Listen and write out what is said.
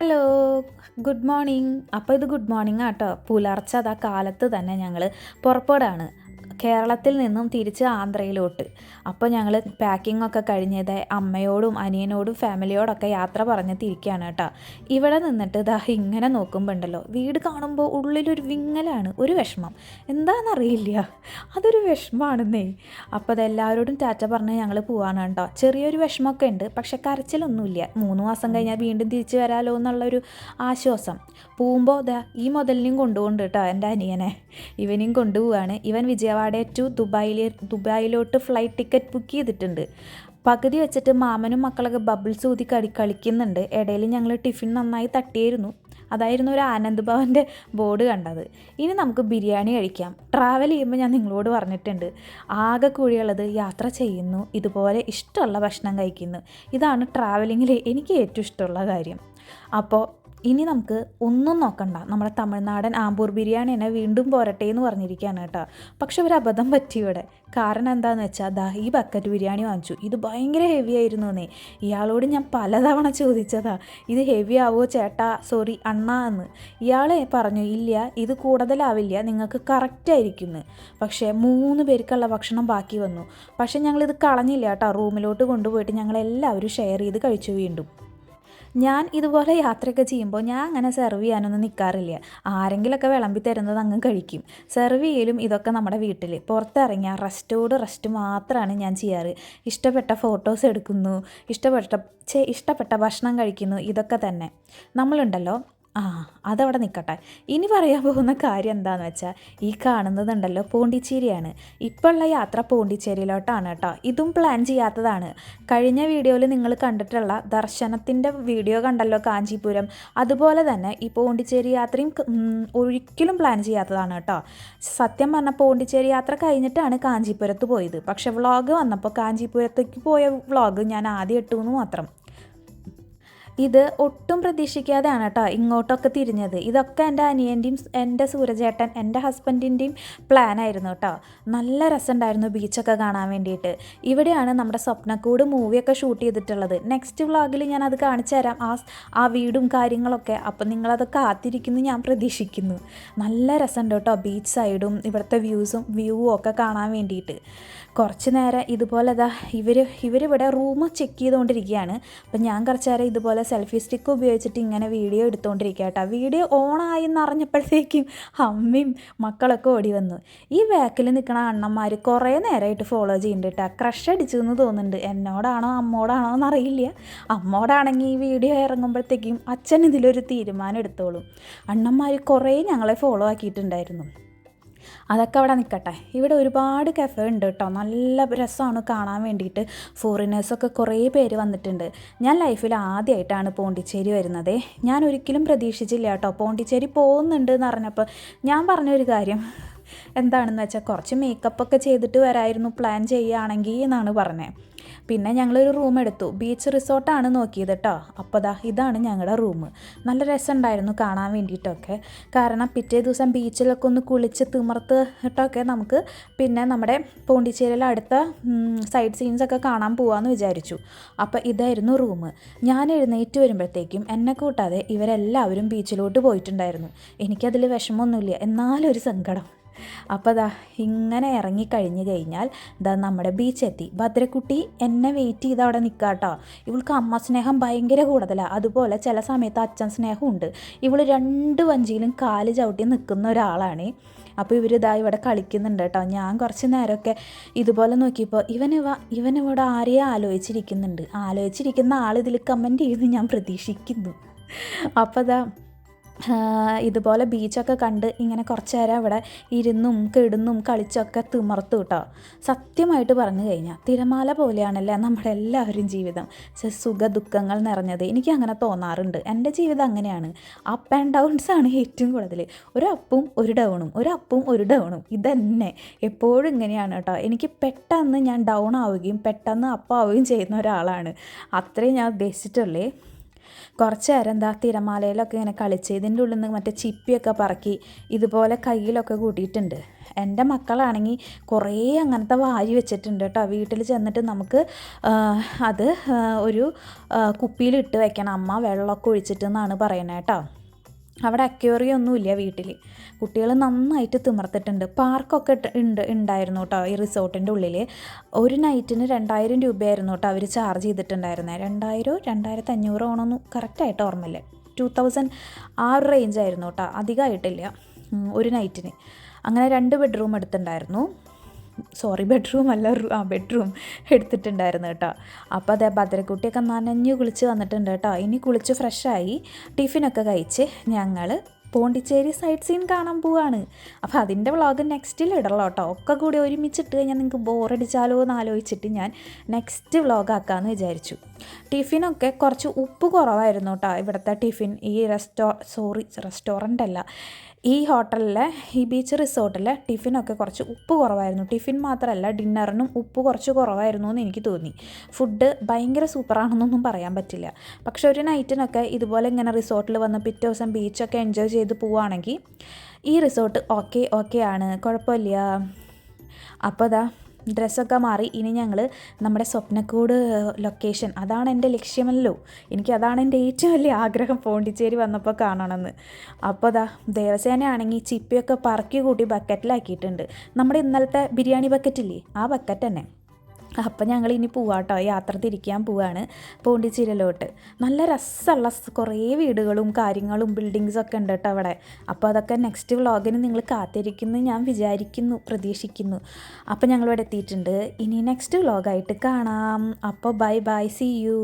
Hello good morning. അപ്പോൾ ഇത് good morning ആട്ടോ. പുലർച്ചെ അതാ കാലത്ത് തന്നെ ഞങ്ങൾ പുറപ്പെടാണ്. കേരളത്തിൽ നിന്നും തിരിച്ച് ആന്ധ്രയിലോട്ട്. അപ്പോൾ ഞങ്ങൾ പാക്കിംഗ് ഒക്കെ കഴിഞ്ഞത് അമ്മയോടും അനിയനോടും ഫാമിലിയോടൊക്കെ യാത്ര പറഞ്ഞ് തിരിക്കുകയാണ് കേട്ടോ. ഇവിടെ നിന്നിട്ട് ഇതാ ഇങ്ങനെ നോക്കുമ്പോൾ ഉണ്ടല്ലോ വീട് കാണുമ്പോൾ ഉള്ളിലൊരു വിങ്ങലാണ് ഒരു വിഷമം. എന്താണെന്നറിയില്ല അതൊരു വിഷമമാണെന്നേ അപ്പോൾ അതെല്ലാവരോടും ടാറ്റ പറഞ്ഞ് ഞങ്ങൾ പോവാണ് കേട്ടോ. ചെറിയൊരു വിഷമമൊക്കെ ഉണ്ട് പക്ഷെ കരച്ചിലൊന്നുമില്ല. മൂന്ന് മാസം കഴിഞ്ഞാൽ വീണ്ടും തിരിച്ചു വരാമല്ലോ എന്നുള്ളൊരു ആശ്വാസം. പോകുമ്പോൾ ദാ ഈ മുതലിനെയും കൊണ്ടുപോകുന്നുണ്ട് കേട്ടോ എന്റെ അനിയനെ. ഇവനെയും കൊണ്ടുപോവാണ് ഇവൻ വിജയവാഡ ടു ദുബായിലെ ദുബായിലോട്ട് ഫ്ലൈറ്റ് ടിക്കറ്റ് ബുക്ക് ചെയ്തിട്ടുണ്ട്. പകുതി വെച്ചിട്ട് മാമനും മക്കളൊക്കെ ബബിൾസ് ഊതി കളി കളിക്കുന്നുണ്ട്. ഇടയിൽ ഞങ്ങൾ ടിഫിൻ നന്നായി തട്ടിയായിരുന്നു അതായിരുന്നു ഒരു ആനന്ദ് ഭവന്റെ ബോർഡ് കണ്ടത്. ഇനി നമുക്ക് ബിരിയാണി കഴിക്കാം. ട്രാവൽ ചെയ്യുമ്പോൾ ഞാൻ നിങ്ങളോട് പറഞ്ഞിട്ടുണ്ട്. ആകെ കൂടിയുള്ളത് യാത്ര ചെയ്യുന്നു. ഇതുപോലെ ഇഷ്ടമുള്ള ഭക്ഷണം കഴിക്കുന്നു. ഇതാണ് ട്രാവലിങ്ങിൽ എനിക്ക് ഏറ്റവും ഇഷ്ടമുള്ള കാര്യം. അപ്പോൾ ഇനി നമുക്ക് ഒന്നും നോക്കണ്ട. നമ്മുടെ തമിഴ്നാടൻ ആമ്പൂർ ബിരിയാണി തന്നെ വീണ്ടും പോരട്ടെ എന്ന് പറഞ്ഞിരിക്കുകയാണ് കേട്ടോ. പക്ഷെ ഒരു അബദ്ധം പറ്റി ഇവിടെ. കാരണം എന്താണെന്ന് വെച്ചാൽ ദാ ഈ ബക്കറ്റ് ബിരിയാണി വാങ്ങിച്ചു. ഇത് ഭയങ്കര ഹെവി ആയിരുന്നു എന്നേ ഇയാളോട് ഞാൻ പലതവണ ചോദിച്ചതാ ഇത് ഹെവി ആവോ ചേട്ടാ? സോറി അണ്ണ എന്ന് ഇയാളെ പറഞ്ഞു ഇല്ല ഇത് കൂടുതലാവില്ല. നിങ്ങൾക്ക് കറക്റ്റ് ആയിരിക്കുന്നു പക്ഷേ മൂന്ന് പേർക്കുള്ള ഭക്ഷണം ബാക്കി വന്നു. പക്ഷേ ഞങ്ങളിത് കളഞ്ഞില്ല കേട്ടോ. റൂമിലോട്ട് കൊണ്ടുപോയിട്ട് ഞങ്ങളെല്ലാവരും ഷെയർ ചെയ്ത് കഴിച്ചു വീണ്ടും. ഞാൻ ഇതുപോലെ യാത്രയൊക്കെ ചെയ്യുമ്പോൾ ഞാൻ അങ്ങനെ സെർവ് ചെയ്യാനൊന്നും നിൽക്കാറില്ല ആരെങ്കിലുമൊക്കെ വിളമ്പി തരുന്നത് അങ്ങ് കഴിക്കും. സെർവ് ചെയ്യലും ഇതൊക്കെ നമ്മുടെ വീട്ടിൽ പുറത്തിറങ്ങിയാൽ റെസ്റ്റോട് റെസ്റ്റ് മാത്രമാണ് ഞാൻ ചെയ്യാറ്. ഇഷ്ടപ്പെട്ട ഫോട്ടോസ് എടുക്കുന്നു. ഇഷ്ടപ്പെട്ട ഇഷ്ടപ്പെട്ട ഭക്ഷണം കഴിക്കുന്നു. ഇതൊക്കെ തന്നെ. നമ്മളുണ്ടല്ലോ ആ അതവിടെ നിൽക്കട്ടെ ഇനി പറയാൻ പോകുന്ന കാര്യം എന്താണെന്ന് വെച്ചാൽ ഈ കാണുന്നതുണ്ടല്ലോ പോണ്ടിച്ചേരിയാണ്. ഇപ്പോഴുള്ള യാത്ര പോണ്ടിച്ചേരിയിലോട്ടാണ് കേട്ടോ. ഇതും പ്ലാൻ ചെയ്യാത്തതാണ്. കഴിഞ്ഞ വീഡിയോയിൽ നിങ്ങൾ കണ്ടിട്ടുള്ള ദർശനത്തിന്റെ വീഡിയോ കണ്ടല്ലോ കാഞ്ചീപുരം. അതുപോലെ തന്നെ ഈ പോണ്ടിച്ചേരി യാത്രയും ഒരിക്കലും പ്ലാൻ ചെയ്യാത്തതാണ് കേട്ടോ. സത്യം പറഞ്ഞാൽ പോണ്ടിച്ചേരി യാത്ര കഴിഞ്ഞിട്ടാണ് കാഞ്ചീപുരത്ത് പോയത്. പക്ഷേ വ്ളോഗ് വന്നപ്പോൾ കാഞ്ചീപുരത്തേക്ക് പോയ വ്ളോഗ് ഞാൻ ആദ്യം ഇട്ടു എന്ന് മാത്രം. ഇത് ഒട്ടും പ്രതീക്ഷിക്കാതെയാണ് കേട്ടോ ഇങ്ങോട്ടൊക്കെ തിരിഞ്ഞത്. ഇതൊക്കെ എന്റെ അനിയന്റെയും എന്റെ സൂരജേട്ടൻ എന്റെ ഹസ്ബൻഡിന്റെയും പ്ലാൻ ആയിരുന്നു കേട്ടോ. നല്ല രസമുണ്ടായിരുന്നു ബീച്ചൊക്കെ കാണാൻ വേണ്ടിയിട്ട്. ഇവിടെയാണ് നമ്മുടെ സ്വപ്നക്കൂട് മൂവിയൊക്കെ ഷൂട്ട് ചെയ്തിട്ടുള്ളത്. നെക്സ്റ്റ് വ്ളോഗിൽ ഞാൻ അത് കാണിച്ചു തരാം. ആ ആ വീടും കാര്യങ്ങളൊക്കെ. അപ്പം നിങ്ങളത് കാത്തിരിക്കുന്നു ഞാൻ പ്രതീക്ഷിക്കുന്നു. നല്ല രസമുണ്ട് കേട്ടോ ബീച്ച് സൈഡും ഇവിടുത്തെ വ്യൂസും വ്യൂവും ഒക്കെ കാണാൻ വേണ്ടിയിട്ട്. കുറച്ച് നേരം ഇതുപോലെ ദാ ഇവർ ഇവരിവിടെ റൂം ചെക്ക് ചെയ്തുകൊണ്ടിരിക്കുകയാണ് അപ്പം ഞാൻ കുറച്ച് നേരം ഇതുപോലെ സെൽഫി സ്റ്റിക്ക് ഉപയോഗിച്ചിട്ട് ഇങ്ങനെ വീഡിയോ എടുത്തുകൊണ്ടിരിക്കുക കേട്ടോ. വീഡിയോ ഓണായി എന്നറിഞ്ഞപ്പോഴത്തേക്കും അമ്മയും മക്കളൊക്കെ ഓടി വന്നു. ഈ ബാക്കിൽ നിൽക്കുന്ന അണ്ണന്മാർ കുറേ നേരമായിട്ട് ഫോളോ ചെയ്യുന്നുണ്ട് കേട്ടോ. ക്രഷ് അടിച്ചു എന്ന് തോന്നുന്നുണ്ട്. എന്നോടാണോ അമ്മോടാണോ എന്നറിയില്ല. അമ്മോടാണെങ്കിൽ ഈ വീഡിയോ ഇറങ്ങുമ്പോഴത്തേക്കും അച്ഛൻ ഇതിലൊരു തീരുമാനം എടുത്തോളും. അണ്ണന്മാർ കുറേ ഞങ്ങളെ ഫോളോ ആക്കിയിട്ടുണ്ടായിരുന്നു. അതൊക്കെ അവിടെ നിൽക്കട്ടെ. ഇവിടെ ഒരുപാട് കഫേ ഉണ്ട് കേട്ടോ. നല്ല രസമാണ് കാണാൻ വേണ്ടിയിട്ട്. ഫോറിനേഴ്സൊക്കെ കുറേ പേര് വന്നിട്ടുണ്ട്. ഞാൻ ലൈഫിൽ ആദ്യമായിട്ടാണ് പോണ്ടിച്ചേരി വരുന്നത്. ഞാൻ ഒരിക്കലും പ്രതീക്ഷിച്ചില്ല കേട്ടോ പോണ്ടിച്ചേരി പോകുന്നുണ്ട് എന്ന് പറഞ്ഞപ്പോൾ ഞാൻ പറഞ്ഞൊരു കാര്യം. എന്താണെന്ന് വെച്ചാൽ കുറച്ച് മേക്കപ്പൊക്കെ ചെയ്തിട്ട് വരായിരുന്നു പ്ലാൻ ചെയ്യുകയാണെങ്കിൽ എന്നാണ് പറഞ്ഞത്. പിന്നെ ഞങ്ങളൊരു റൂം എടുത്തു. ബീച്ച് റിസോർട്ടാണ് നോക്കിയത് കേട്ടോ അപ്പോൾ ദാ ഇതാണ് ഞങ്ങളുടെ റൂം നല്ല രസമുണ്ടായിരുന്നു കാണാൻ വേണ്ടിയിട്ടൊക്കെ. കാരണം പിറ്റേ ദിവസം ബീച്ചിലൊക്കെ ഒന്ന് കുളിച്ച് തിമർത്ത് ഇട്ടൊക്കെ നമുക്ക് പിന്നെ നമ്മുടെ പോണ്ടിച്ചേരിയിലെ അടുത്ത സൈഡ് സീൻസൊക്കെ കാണാൻ പോകാമെന്ന് വിചാരിച്ചു. അപ്പോൾ ഇതായിരുന്നു റൂം ഞാൻ എഴുന്നേറ്റ് വരുമ്പോഴത്തേക്കും എന്നെ കൂട്ടാതെ ഇവരെല്ലാവരും ബീച്ചിലോട്ട് പോയിട്ടുണ്ടായിരുന്നു. എനിക്കതിൽ വിഷമമൊന്നുമില്ല എന്നാലും ഒരു സങ്കടം. അപ്പോൾ ദാ ഇങ്ങനെ ഇറങ്ങിക്കഴിഞ്ഞ് കഴിഞ്ഞാൽ ദാ നമ്മുടെ ബീച്ചെത്തി. ഭദ്രക്കുട്ടി എന്നെ വെയിറ്റ് ചെയ്ത് അവിടെ നിൽക്കുക കേട്ടോ ഇവൾക്ക് അമ്മ സ്നേഹം ഭയങ്കര കൂടുതലാണ് അതുപോലെ ചില സമയത്ത് അച്ഛൻ സ്നേഹം ഉണ്ട് ഇവൾ രണ്ട് വഞ്ചിയിലും കാൽ ചവിട്ടി നിൽക്കുന്ന ഒരാളാണ്. അപ്പോൾ ഇവർ ഇതാ ഇവിടെ കളിക്കുന്നുണ്ട് കേട്ടോ ഞാൻ കുറച്ച് നേരമൊക്കെ ഇതുപോലെ നോക്കിയപ്പോൾ ഇവനിവ ഇവനിവിടെ ആരെയും ആലോചിച്ചിരിക്കുന്നുണ്ട്. ആലോചിച്ചിരിക്കുന്ന ആൾ ഇതിൽ കമന്റ് ചെയ്യുമെന്ന് ഞാൻ പ്രതീക്ഷിക്കുന്നു. അപ്പോൾ ആ, ഇതുപോലെ ബീച്ചൊക്കെ കണ്ട് ഇങ്ങനെ കുറച്ച് നേരം അവിടെ ഇരുന്നും കിടന്നും കളിച്ചൊക്കെ തിമർത്തു കേട്ടോ സത്യമായിട്ട് പറഞ്ഞു കഴിഞ്ഞാൽ തിരമാല പോലെയാണല്ലേ നമ്മുടെ എല്ലാവരും ജീവിതം. സുഖ ദുഃഖങ്ങൾ നിറഞ്ഞത്. എനിക്ക് അങ്ങനെ തോന്നാറുണ്ട്. എന്റെ ജീവിതം അങ്ങനെയാണ്. അപ്പ് ആൻഡ് ഡൗൺസ് ആണ് ഏറ്റവും കൂടുതൽ. ഒരു അപ്പും ഒരു ഡൗണും ഒരു അപ്പും ഒരു ഡൗണും ഇതന്നെ. എപ്പോഴും ഇങ്ങനെയാണ് കേട്ടോ എനിക്ക് പെട്ടെന്ന് ഞാൻ ഡൗൺ ആവുകയും പെട്ടെന്ന് അപ്പാവുകയും ചെയ്യുന്ന ഒരാളാണ്. അത്രയും ഞാൻ ഉദ്ദേശിച്ചിട്ടുള്ളേ. കുറച്ച് നേരം എന്താ തിരമാലയിലൊക്കെ ഇങ്ങനെ കളിച്ച് ഇതിന്റെ ഉള്ളിൽ നിന്ന് മറ്റേ ചിപ്പിയൊക്കെ പറക്കി ഇതുപോലെ കയ്യിലൊക്കെ കൂട്ടിയിട്ടുണ്ട്. എന്റെ മക്കളാണെങ്കിൽ കുറേ അങ്ങനത്തെ വാരി വെച്ചിട്ടുണ്ട് കേട്ടോ. വീട്ടിൽ ചെന്നിട്ട് നമുക്ക് അത് ഒരു കുപ്പിയിൽ ഇട്ട് വെക്കണം. അമ്മ വെള്ളമൊക്കെ ഒഴിച്ചിട്ട് എന്നാണ് പറയുന്നത് കേട്ടോ. അവിടെ അക്വേറിയം ഒന്നുമില്ല വീട്ടിൽ കുട്ടികൾ നന്നായിട്ട് തിമർത്തിട്ടുണ്ട്. പാർക്കൊക്കെ ഉണ്ട് ഉണ്ടായിരുന്നു കേട്ടോ ഈ റിസോർട്ടിന്റെ ഉള്ളിൽ ഒരു നൈറ്റിന് രണ്ടായിരം രൂപയായിരുന്നു കേട്ടോ അവർ ചാർജ് ചെയ്തിട്ടുണ്ടായിരുന്നത് രണ്ടായിരമോ രണ്ടായിരത്തി അഞ്ഞൂറോ ആണോന്ന് കറക്റ്റായിട്ട് ഓർമ്മയില്ല. ടു തൗസൻഡ് ആ ഒരു റേഞ്ച് ആയിരുന്നു കേട്ടോ അധികമായിട്ടില്ല ഒരു നൈറ്റിന്. അങ്ങനെ രണ്ട് ബെഡ്റൂം എടുത്തിട്ടുണ്ടായിരുന്നു. സോറി ബെഡ്റൂം അല്ല ആ ബെഡ്റൂം എടുത്തിട്ടുണ്ടായിരുന്നു കേട്ടോ. അപ്പോൾ അതേ ഭദ്രക്കുട്ടിയൊക്കെ നനഞ്ഞ് കുളിച്ച് വന്നിട്ടുണ്ട് കേട്ടോ. ഇനി കുളിച്ച് ഫ്രഷായി ടിഫിനൊക്കെ കഴിച്ച് ഞങ്ങൾ പോണ്ടിച്ചേരി സൈറ്റ് സീൻ കാണാൻ പോവാണ്. അപ്പോൾ അതിന്റെ വ്ളോഗ് നെക്സ്റ്റിൽ ഇടല്ലോ കേട്ടോ. ഒക്കെ കൂടി ഒരുമിച്ചിട്ട് കഴിഞ്ഞാൽ നിങ്ങൾക്ക് ബോറടിച്ചാലോ എന്ന് ആലോചിച്ചിട്ട് ഞാൻ നെക്സ്റ്റ് വ്ളോഗ് ആക്കാമെന്ന് വിചാരിച്ചു. ടിഫിനൊക്കെ കുറച്ച് ഉപ്പ് കുറവായിരുന്നു കേട്ടോ ഇവിടുത്തെ ടിഫിൻ. ഈ റെസ്റ്റോ സോറി റെസ്റ്റോറന്റ് അല്ല ഈ ഹോട്ടലിലെ ഈ ബീച്ച് റിസോർട്ടിലെ ടിഫിനൊക്കെ കുറച്ച് ഉപ്പ് കുറവായിരുന്നു. ടിഫിൻ മാത്രമല്ല ഡിന്നറിനും ഉപ്പ് കുറച്ച് കുറവായിരുന്നു എന്ന് എനിക്ക് തോന്നി. ഫുഡ് ഭയങ്കര സൂപ്പറാണെന്നൊന്നും പറയാൻ പറ്റില്ല. പക്ഷെ ഒരു നൈറ്റിനൊക്കെ ഇതുപോലെ ഇങ്ങനെ റിസോർട്ടിൽ വന്ന് പിറ്റേ ദിവസം ബീച്ചൊക്കെ എൻജോയ് ചെയ്ത് പോവുകയാണെങ്കിൽ ഈ റിസോർട്ട് ഓക്കെ ഓക്കെ ആണ്. കുഴപ്പമില്ല. അപ്പോൾ അതാ ഡ്രസ്സൊക്കെ മാറി ഇനി ഞങ്ങൾ നമ്മുടെ സ്വപ്നക്കൂട് ലൊക്കേഷൻ അതാണ് എന്റെ ലക്ഷ്യമല്ലോ. എനിക്ക് അതാണ് എന്റെ ഏറ്റവും വലിയ ആഗ്രഹം പോണ്ടിച്ചേരി വന്നപ്പോൾ കാണണമെന്ന്. അപ്പോൾ അതാ ദേവസേനയാണെങ്കിൽ ചിപ്പിയൊക്കെ പറക്കി കൂട്ടി ബക്കറ്റിലാക്കിയിട്ടുണ്ട് നമ്മുടെ ഇന്നലത്തെ ബിരിയാണി ബക്കറ്റില്ലേ ആ ബക്കറ്റ് തന്നെ. അപ്പം ഞങ്ങൾ ഇനി പോവാട്ടോ. യാത്ര തിരിക്കാൻ പോവാണ്. പോണ്ടിച്ചേരിയിലോട്ട് നല്ല രസമുള്ള കുറേ വീടുകളും കാര്യങ്ങളും ബിൽഡിങ്സൊക്കെ ഉണ്ട് കേട്ടോ അവിടെ. അപ്പോൾ അതൊക്കെ നെക്സ്റ്റ് വ്ളോഗിന് നിങ്ങൾ കാത്തിരിക്കുന്നു ഞാൻ വിചാരിക്കുന്നു പ്രതീക്ഷിക്കുന്നു. അപ്പോൾ ഞങ്ങളിവിടെ എത്തിയിട്ടുണ്ട്. ഇനി നെക്സ്റ്റ് വ്ളോഗായിട്ട് കാണാം. അപ്പോൾ ബൈ ബൈ സി യു